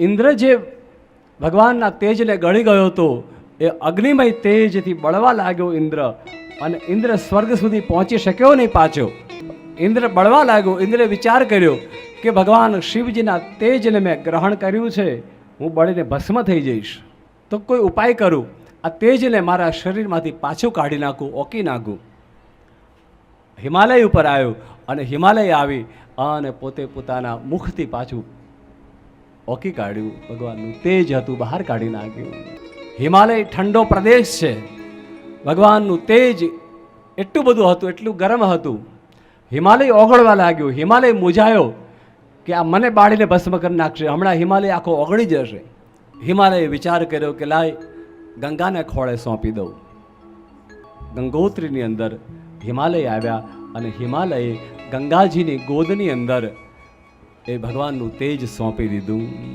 ઇન્દ્ર જે ભગવાનના તેજને ગળી ગયો હતો, એ અગ્નિમય તેજથી બળવા લાગ્યો ઇન્દ્ર. અને ઇન્દ્ર સ્વર્ગ સુધી પહોંચી શક્યો નહીં પાછો. ઇન્દ્ર બળવા લાગ્યો. ઇન્દ્રે વિચાર કર્યો કે ભગવાન શિવજીના તેજને મેં ગ્રહણ કર્યું છે, હું બળીને ભસ્મ થઈ જઈશ. તો કોઈ ઉપાય કરું? આ તેજને મારા શરીરમાંથી પાછું કાઢી નાખું, ઓકી નાખું. હિમાલય ઉપર આવ્યો અને હિમાલય આવી અને પોતે પોતાના મુખથી પાછું ઓકી કાઢ્યું, ભગવાનનું તેજ હતું, બહાર કાઢી નાખ્યું. હિમાલય ઠંડો પ્રદેશ છે. ભગવાનનું તેજ એટલું બધું હતું, એટલું ગરમ હતું. હિમાલય ઓગળવા લાગ્યું. હિમાલય મૂંઝાયો કે આ મને બાળીને ભસ્મ કરી નાખશે. હમણાં હિમાલય આખો ઓગળી જશે. હિમાલયે વિચાર કર્યો કે લાય, ગંગાને ખોળે સોંપી દઉં. ગંગોત્રીની અંદર હિમાલય આવ્યા અને હિમાલયે ગંગાજીની ગોદની અંદર એ ભગવાનનું તેજ સોંપી દીધું